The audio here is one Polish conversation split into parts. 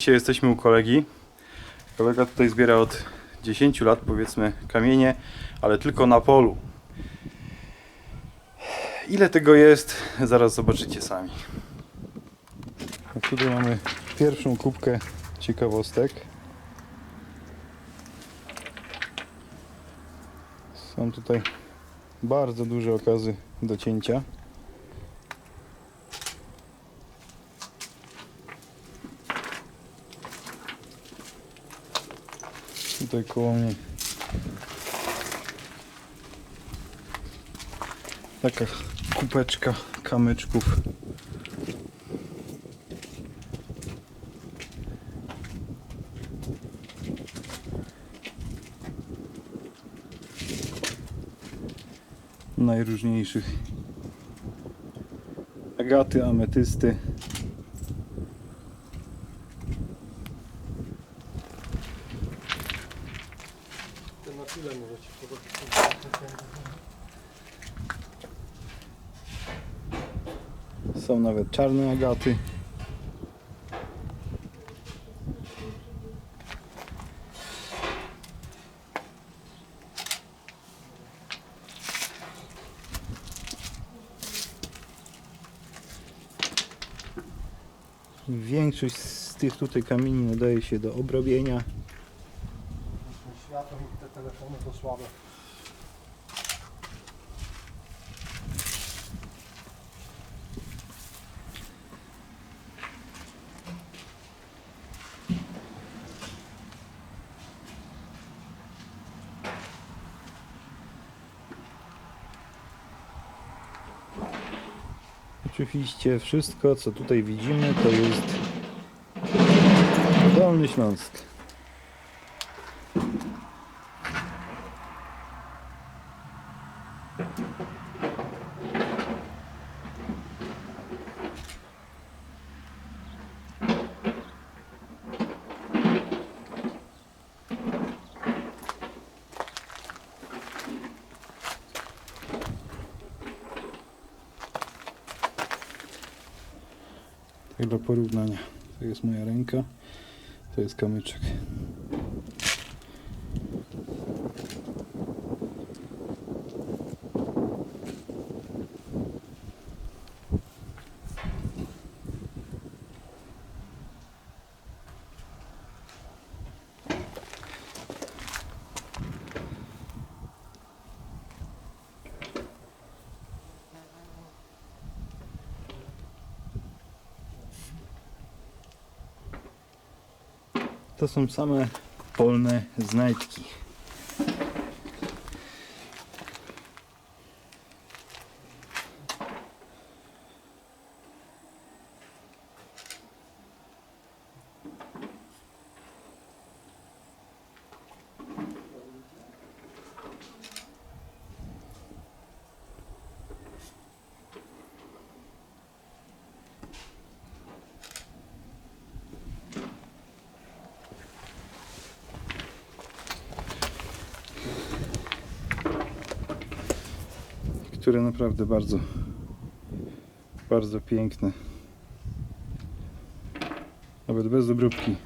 Dzisiaj jesteśmy u kolegi. Kolega tutaj zbiera od 10 lat, powiedzmy, kamienie, ale tylko na polu. Ile tego jest, zaraz zobaczycie sami. A tutaj mamy pierwszą kubkę ciekawostek. Są tutaj bardzo duże okazy do cięcia. Tutaj koło mnie taka kubeczka kamyczków. Najróżniejszych agaty, ametysty. To na chwilę możecie zobaczyć. Są nawet czarne agaty. Większość z tych tutaj kamieni nadaje się do obrobienia. Światło i te telefony to słabe. Oczywiście wszystko co tutaj widzimy to jest Dolny Śląsk. Tak do porównania. To jest moja ręka, to jest kamyczek. Są same polne znajdki. Które naprawdę bardzo, bardzo piękne. Nawet bez obróbki.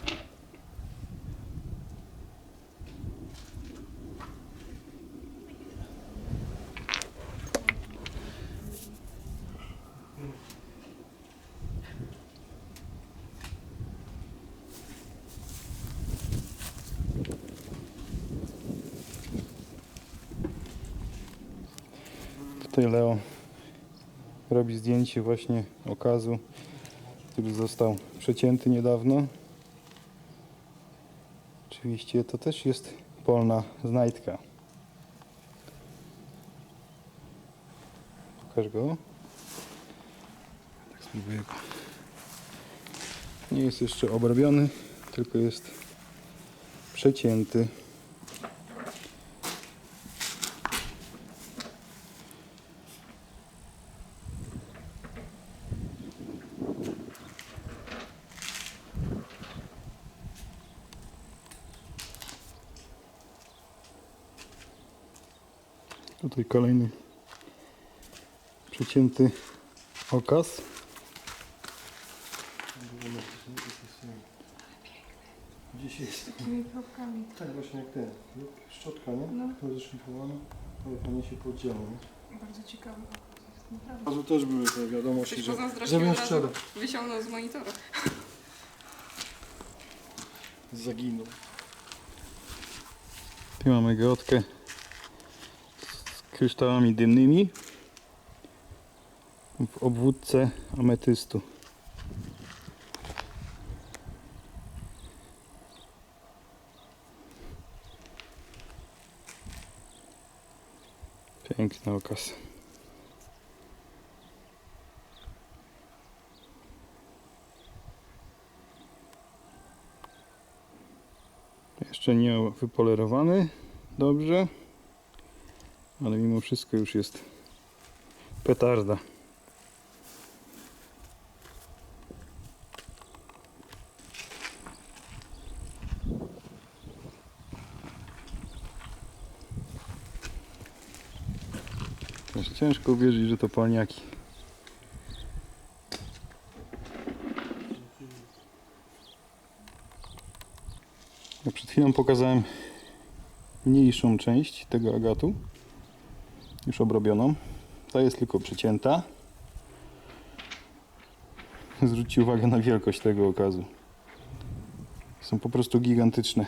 Tutaj Leo robi zdjęcie właśnie okazu, który został przecięty niedawno. Oczywiście to też jest polna znajdka. Pokaż go. Tak spróbuję go. Nie jest jeszcze obrobiony, tylko jest przecięty. Tutaj kolejny przecięty okaz. gdzieś jest. Takimi kropkami. Tak właśnie jak ten. Szczotka, nie? No. To zaszlifowana. Ale fajnie się podziało. nie? Bardzo ciekawy. Naprawdę. Razu też były te wiadomości, Ktoś że razu. sprzedać. Wysiągnął z monitora. Zaginął. Tu mamy grotkę z kryształami dymnymi w obwódce ametystu. Piękny okaz. Jeszcze nie wypolerowany dobrze, ale mimo wszystko już jest petarda. Ciężko uwierzyć, że to palniaki. Ja przed chwilą pokazałem mniejszą część tego agatu, już obrobioną. Ta jest tylko przecięta. Zwróćcie uwagę na wielkość tego okazu. Są po prostu gigantyczne.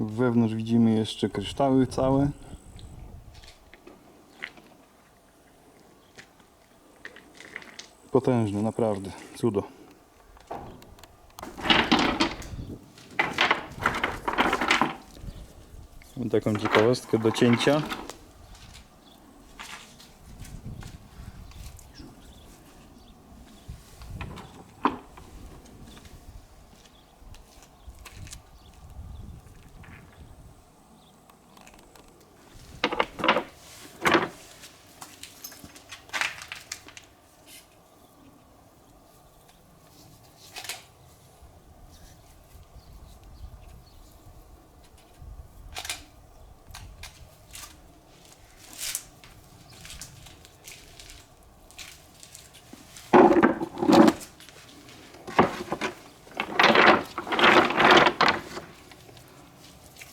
Wewnątrz widzimy jeszcze kryształy całe. Potężne, naprawdę. Cudo. Taką ciekawostkę do cięcia.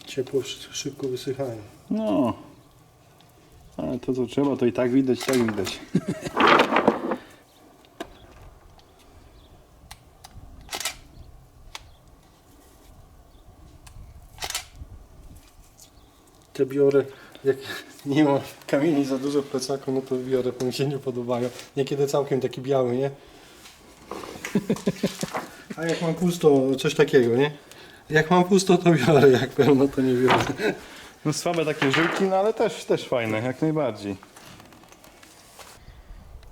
Ciepło szy- szybko wysychają. No. Ale to co trzeba, to i tak widać, tak widać. Te biorę, jak nie ma kamieni za dużo w plecaku, no to biorę, bo mi się nie podobają. Niekiedy całkiem taki biały, nie? A jak mam pusto, coś takiego, nie? Jak mam pusto, to biorę, jak pełno, to nie biorę. No słabe takie żyłki, no ale też, też fajne, jak najbardziej.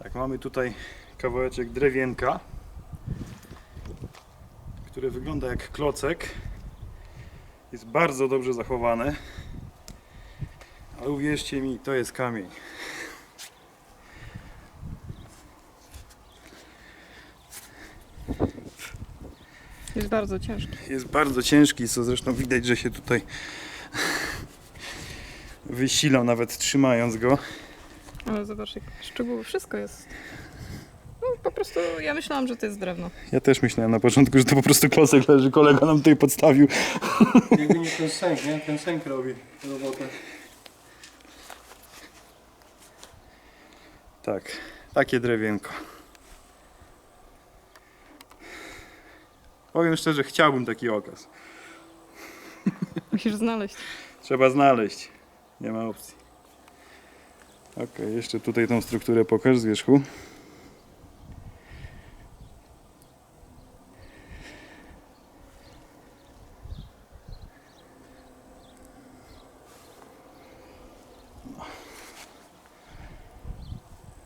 Tak, mamy tutaj kawałeczek drewienka, które wygląda jak klocek. Jest bardzo dobrze zachowane. Ale uwierzcie mi, to jest kamień. Jest bardzo ciężki. Jest bardzo ciężki, co zresztą widać, że się tutaj wysilał, nawet trzymając go. Ale zobacz, jak szczegóły. Wszystko jest. No, po prostu ja myślałam, że to jest drewno. Ja też myślałem na początku, że to po prostu klocek leży, kolega nam tutaj podstawił. Jakby nie ten sęk, nie? Ten sęk robi robotę. Tak, takie drewienko. Powiem szczerze, chciałbym taki okaz. Musisz znaleźć. Trzeba znaleźć. Nie ma opcji. Ok, jeszcze tutaj tą strukturę pokaż z wierzchu.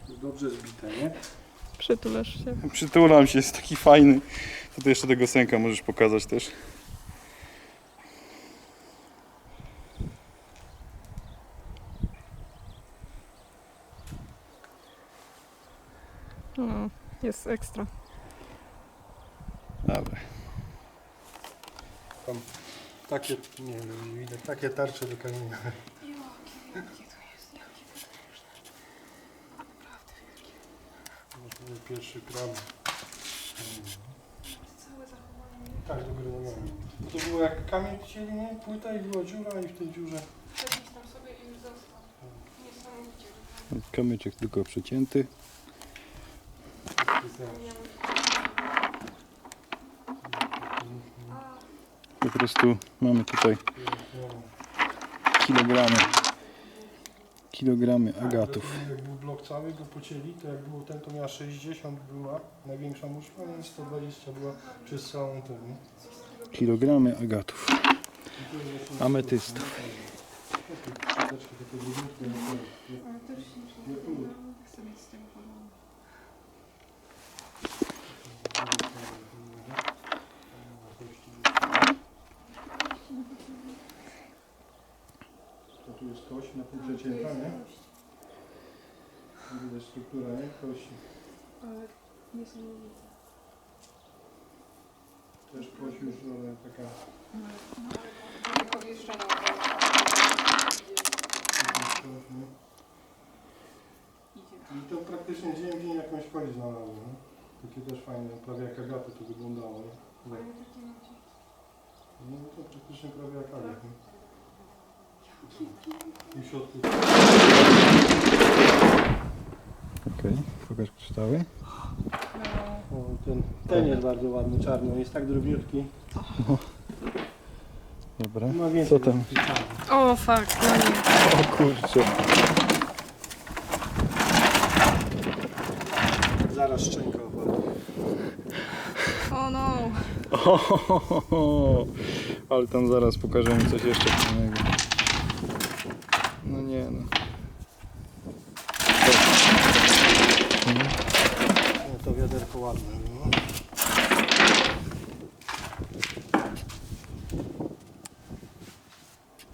Jest dobrze zbite, nie? Przytulasz się. Przytulam się, jest taki fajny. Tutaj jeszcze tego sęka możesz pokazać też. No, jest ekstra. Dobra. Tam takie, nie wiem, widać, takie tarcze do kamienia. To pierwszy gram. Tak, do góry nogami. Bo to było jak kamień chcieli, nie? Płyta i była dziura i w tej dziurze... Przebić tam sobie i już został. Niesamowicie. Kamyczek tylko przecięty. Po prostu mamy tutaj kilogramy. Kilogramy agatów. Jak był blok cały, go pocięli, to jak było ten, to miała 60 była, największa muszka, i 120 była przez całą tę? Kilogramy agatów. Ametystów. Ale też się 108 na pół przecięta, nie? Widać struktura, nie? Kości. Ale niesamowite. Też kość już, no, ale taka... No, no, nie powieszczona. I to praktycznie dzień w dzień jakąś kość znalazłem. No. Takie też fajne, prawie jak agaty to wyglądało. Nie? No. no to praktycznie prawie jak agat. Nie? Tak, tak. I w środku Okej, pokaż kształty. No. O, ten, ten jest bardzo ładny, czarny, on jest tak drobniutki. Dobra. Ma więcej Co tam? takich czarnych. O fuck, no nie. O kurczę. Zaraz szczęka opadnie. O no. Ale tam zaraz pokażemy coś jeszcze fajnego. No nie no. No to wiaderko ładne. No.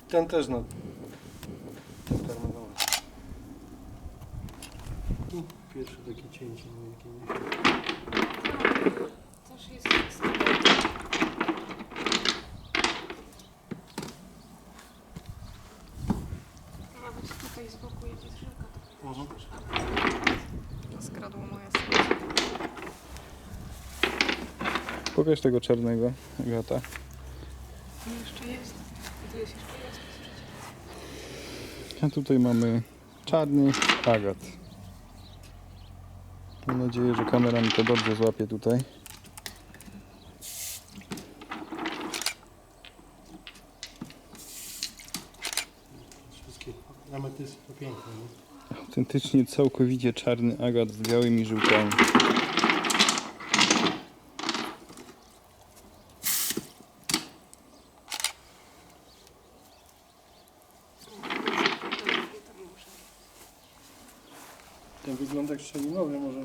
Ten też no. Ten terminowy. Tu Pierwsze takie cięcie niewielkie. Też jest Nawet tutaj z boku jedzie drzewka, to Mhm. to skradło moje serce. Pokaż tego czarnego agata. Tu jeszcze jest. Jest jeszcze jest. A tutaj mamy czarny agat. Mam nadzieję, że kamera mi to dobrze złapie tutaj. Wszystkie ametysty to piękne. Autentycznie całkowicie czarny agat z białymi żyłkami. Ten wygląda jak szczelinowy może.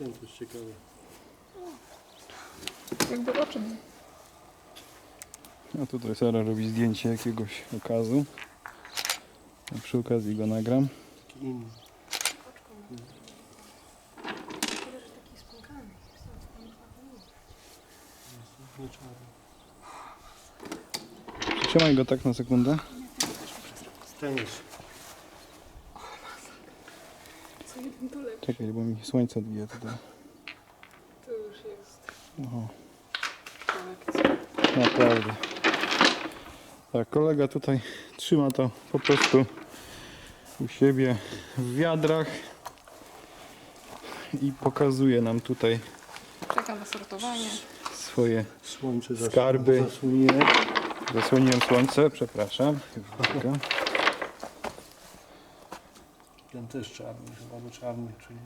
Ten też ciekawy. Jakby oczy. A tutaj Sara robi zdjęcie jakiegoś okazu. A przy okazji go nagram. Taki inny. Przytrzymaj go tak na sekundę. Ten jest. Co jeden to lepszy. Czekaj, bo mi słońce odbija tutaj. To już jest. Oho, kolekcja. naprawdę. Tak, kolega tutaj trzyma to po prostu u siebie w wiadrach i pokazuje nam tutaj Czekam na sortowanie. swoje Słońce Skarby. zasłonię. Zasłoniłem słońce, przepraszam. Ten też czarny, chyba do czarny, czyli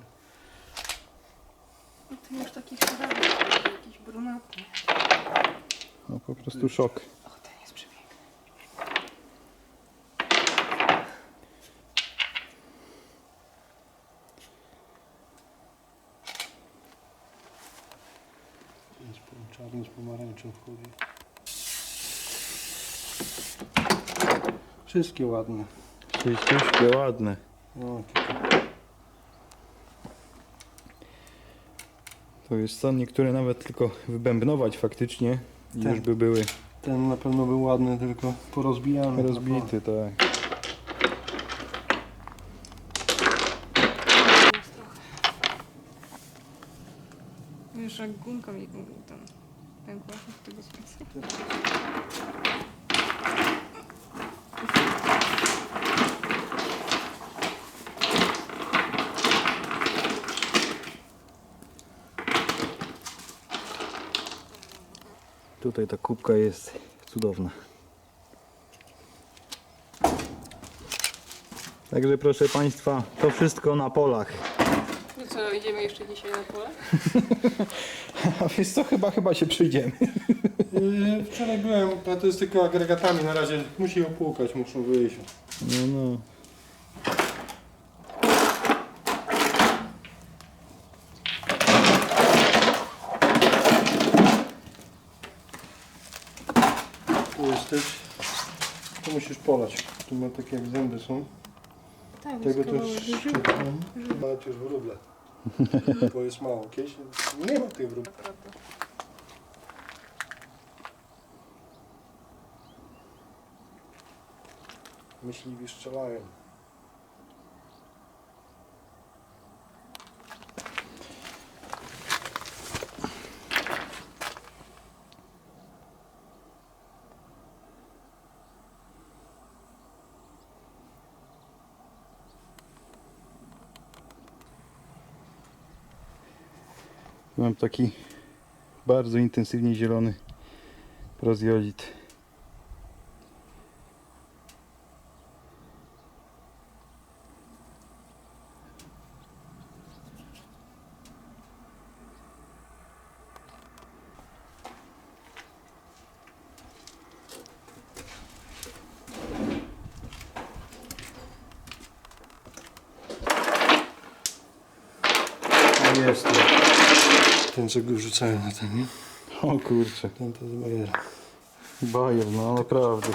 No ty już takich szarabów, jakiś brunatny. No po prostu szok. O, ten jest przepiękny. jest czarny z pomarańczą wchodzi. Wszystkie ładne. Ślicznie ładne. No, to jest stan niektóre nawet tylko wybębnować faktycznie i Ten. już by były Ten na pewno był ładny, tylko porozbijany. rozbity, tak. Wiesz, jak gumka mi ten pękła od tego słońca. Tutaj ta kubka jest cudowna. Także proszę Państwa, to wszystko na polach. No co, idziemy jeszcze dzisiaj na pole? A wiesz co, chyba, chyba się przyjdziemy. Yy, wczoraj byłem, a to jest tylko agregatami na razie. Musi opłukać, muszą wyjść. No, no. Tu jesteś. Tu musisz polać. Tu ma takie jak zęby są. Tak, Tego to jest Nawet już wróble. Bo jest mało. Kiedyś nie ma tych wróbli. Myśliwi strzelają. Mam taki bardzo intensywnie zielony rozjolit. A jest ten. Co go rzucają na ten, nie? O kurczę, Ten to jest Bajera. bajer, no naprawdę.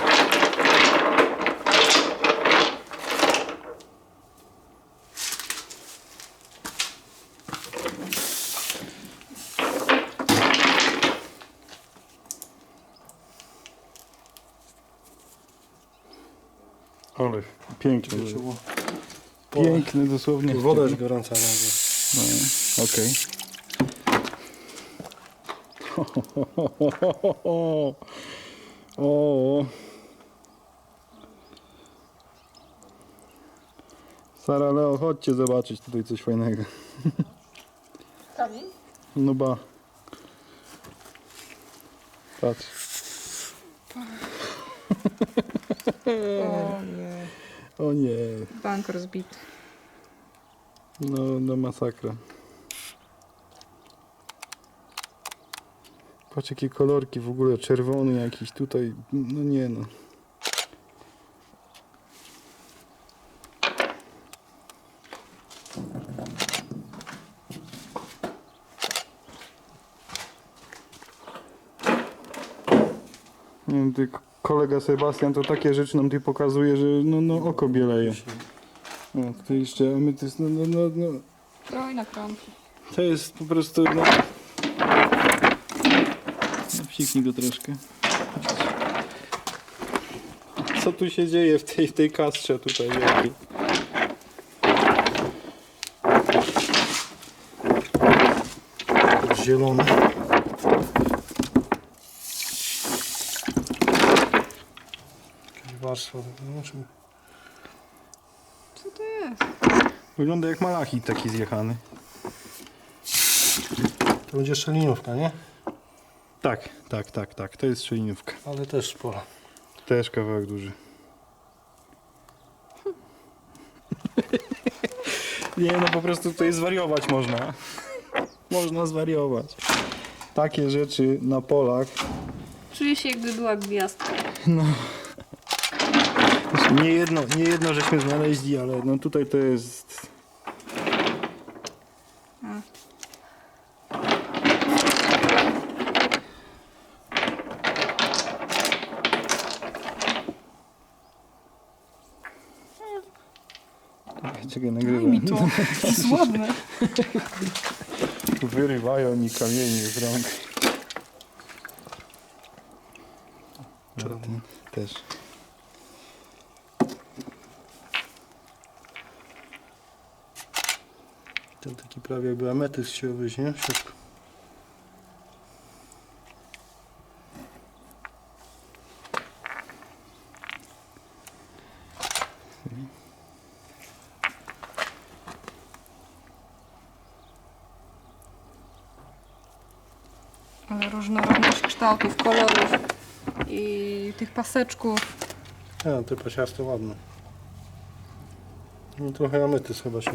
Ale piękny, Trzeba- piękny dosłownie. Woda jest gorąca. No, okej. O. Sara Leo, chodźcie zobaczyć tutaj coś fajnego. Kamień? No ba. Patrz. O nie. O nie. Bank rozbity. No, no masakra. Patrz jakie kolorki w ogóle, czerwony jakiś tutaj, no nie no. Nie wiem, ty kolega Sebastian to takie rzeczy nam tutaj pokazuje, że no, no oko bieleje. No, to jeszcze, a my to jest, no, no, no, no. Kroj na kromki. To jest po prostu. No... Psiknij go troszkę. Co tu się dzieje w tej, w tej kastrze tutaj wielkiej? Zielony. No, Co to jest? Wygląda jak malachit taki zjechany. To będzie szczelinówka, nie? Tak, tak, tak, tak. To jest szczelinówka. Ale też spora. Też kawałek duży. Nie no, po prostu tutaj zwariować można. Można zwariować. Takie rzeczy na polach Czuję się jakby była gwiazdka. Nie jedno, nie jedno żeśmy znaleźli, ale no tutaj to jest. A. Czekaj, Daj nagrywam. mi to. To jest ładne. Wyrywają mi kamienie z rąk. Czarny. Też. Ten taki prawie jakby ametyst chciał być, nie? W środku. Ale różnorodność kształtów, kolorów i tych paseczków. A, te pasiaste ładne. No, trochę ametyst chyba się...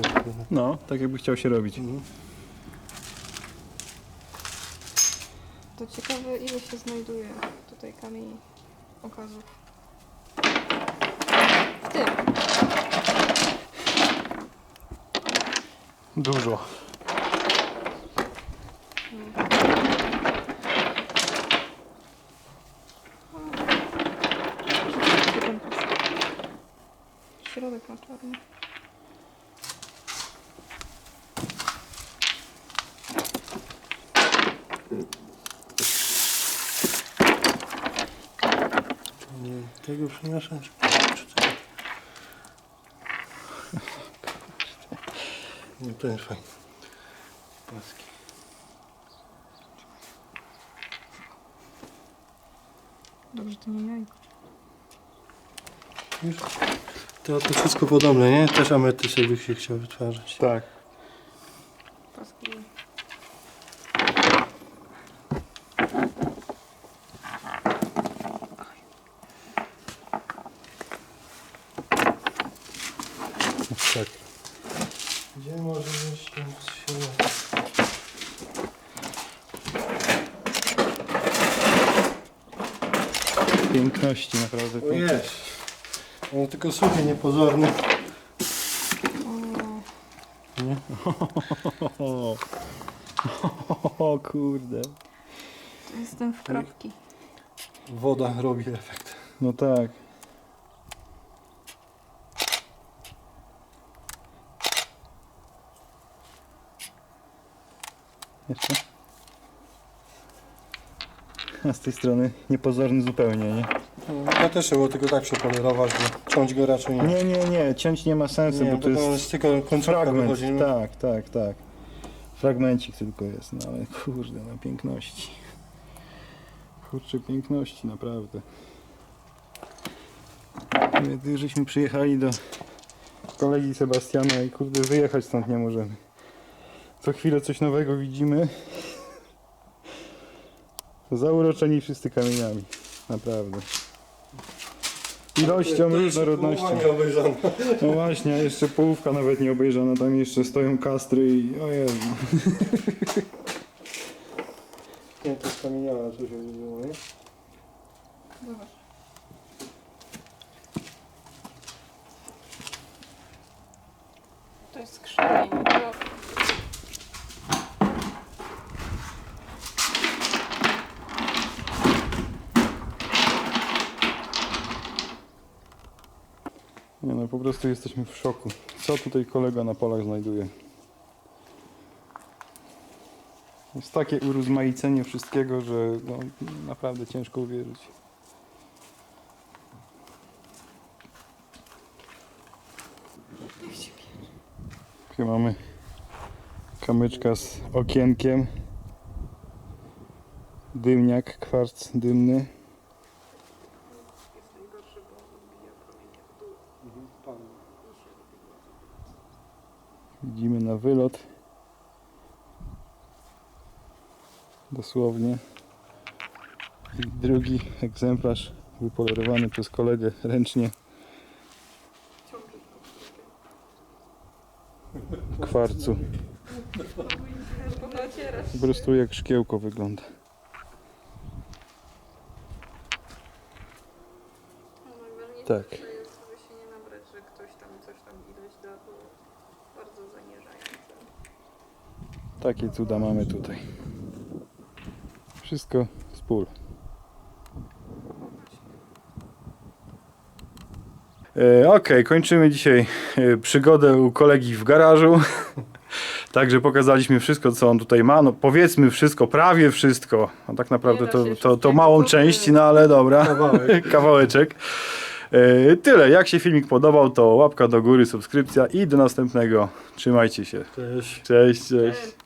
No, tak jakby chciał się robić. Mhm. To ciekawe ile się znajduje tutaj kamieni okazów. W tym. Dużo. Jeden Nie, Tego co? Nie, to jest fajne. Paski. Dobrze, to nie jajko. Już? To, to wszystko podobne, nie? Też ametyst jakby się chciał wytwarzać. Tak. Paski. tak. Gdzie może być się... Piękności naprawdę. O piękne. jest! On tylko suchy, niepozorny. Nie? O, kurde. jestem w kropki. Woda robi efekt. No tak. Jeszcze? A z tej strony niepozorny zupełnie, nie? No, Ja też trzeba było tylko tak przepolerować, bo ciąć go raczej nie. Nie, nie, nie, ciąć nie ma sensu, nie bo to jest tylko końcówka fragment. wychodzi. Tak, tak, tak. Fragmencik tylko jest, no ale kurde, no piękności. Kurczę, piękności, naprawdę. My tu żeśmy przyjechali do kolegi Sebastiana i kurde, wyjechać stąd nie możemy. Co chwilę coś nowego widzimy. Zauroczeni wszyscy kamieniami, naprawdę. Ilością, różnorodnością. nie obejrzana. No właśnie, a jeszcze połówka nawet nie obejrzana, tam jeszcze stoją kastry i o Jezu. Nie, to jest kamieniała, co się wydało, nie? Zobacz. To jest skrzywień. To... Nie no, po prostu jesteśmy w szoku. Co tutaj kolega na polach znajduje? Jest takie urozmaicenie wszystkiego, że no, naprawdę ciężko uwierzyć. Tutaj mamy kamyczka z okienkiem. Dymniak, kwarc dymny. Widzimy na wylot. Dosłownie. I drugi egzemplarz wypolerowany przez kolegę ręcznie. Kwarcu. Po prostu jak szkiełko wygląda. Tak. Żeby się nie nabrać, że ktoś tam coś tam ileś da, bo bardzo zaniżające. Takie cuda mamy tutaj. Wszystko z pól. E, Okej, kończymy dzisiaj e, przygodę u kolegi w garażu. Także pokazaliśmy wszystko, co on tutaj ma. No powiedzmy wszystko, prawie wszystko. A tak naprawdę to, to, to małą część, no ale dobra. Kawałeczek. E, Tyle. Jak się filmik podobał, to łapka do góry, subskrypcja i do następnego. Trzymajcie się. Cześć. Cześć, cześć.